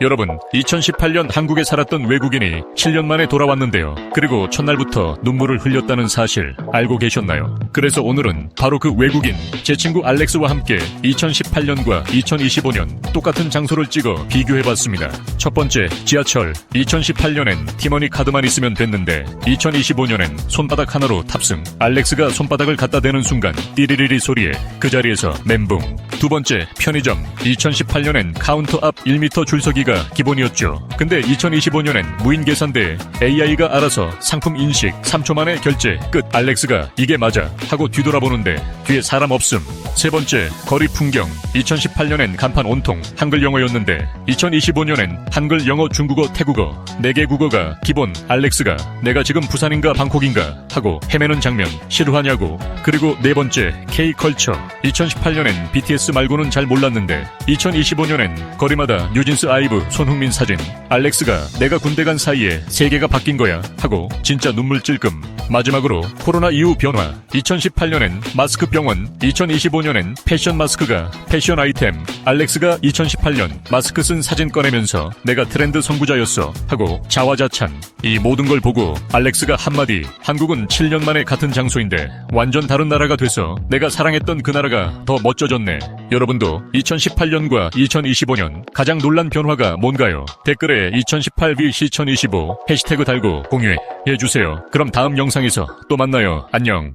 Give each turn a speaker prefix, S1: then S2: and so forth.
S1: 여러분, 2018년 한국에 살았던 외국인이 7년 만에 돌아왔는데요. 그리고 첫날부터 눈물을 흘렸다는 사실 알고 계셨나요? 그래서 오늘은 바로 그 외국인, 제 친구 알렉스와 함께 2018년과 2025년 똑같은 장소를 찍어 비교해봤습니다. 첫 번째, 지하철. 2018년엔 티머니 카드만 있으면 됐는데 2025년엔 손바닥 하나로 탑승. 알렉스가 손바닥을 갖다 대는 순간 띠리리리 소리에 그 자리에서 멘붕. 두 번째, 편의점. 2018년엔 카운터 앞 1m 줄서기가 기본이었죠. 근데 2025년엔 무인 계산대에 AI가 알아서 상품 인식 3초 만에 결제 끝. 알렉스가 이게 맞아 하고 뒤돌아보는데 뒤에 사람 없음. 세 번째, 거리 풍경. 2018년엔 간판 온통 한글 영어였는데 2025년엔 한글 영어 중국어 태국어. 4개 국어가 기본 알렉스가 내가 지금 부산인가 방콕인가 하고 헤매는 장면 싫어하냐고. 그리고 네 번째 K컬처 2018년엔 BTS 말고는 잘 몰랐는데 2025년엔 거리마다 뉴진스 아이브 손흥민 사진 알렉스가 내가 군대 간 사이에 세계가 바뀐 거야 하고 진짜 눈물 찔끔 마지막으로 코로나 이후 변화. 2018년엔 마스크 병원. 2025 년엔 패션 마스크가 패션 아이템 알렉스가 2018년 마스크 쓴 사진 꺼내면서 내가 트렌드 선구자였어 하고 자화자찬 이 모든 걸 보고 알렉스가 한마디 한국은 7년 만에 같은 장소인데 완전 다른 나라가 돼서 내가 사랑했던 그 나라가 더 멋져졌네 여러분도 2018년과 2025년 가장 놀란 변화가 뭔가요? 댓글에 2018 vs 2025 해시태그 달고 공유해 주세요. 그럼 다음 영상에서 또 만나요. 안녕.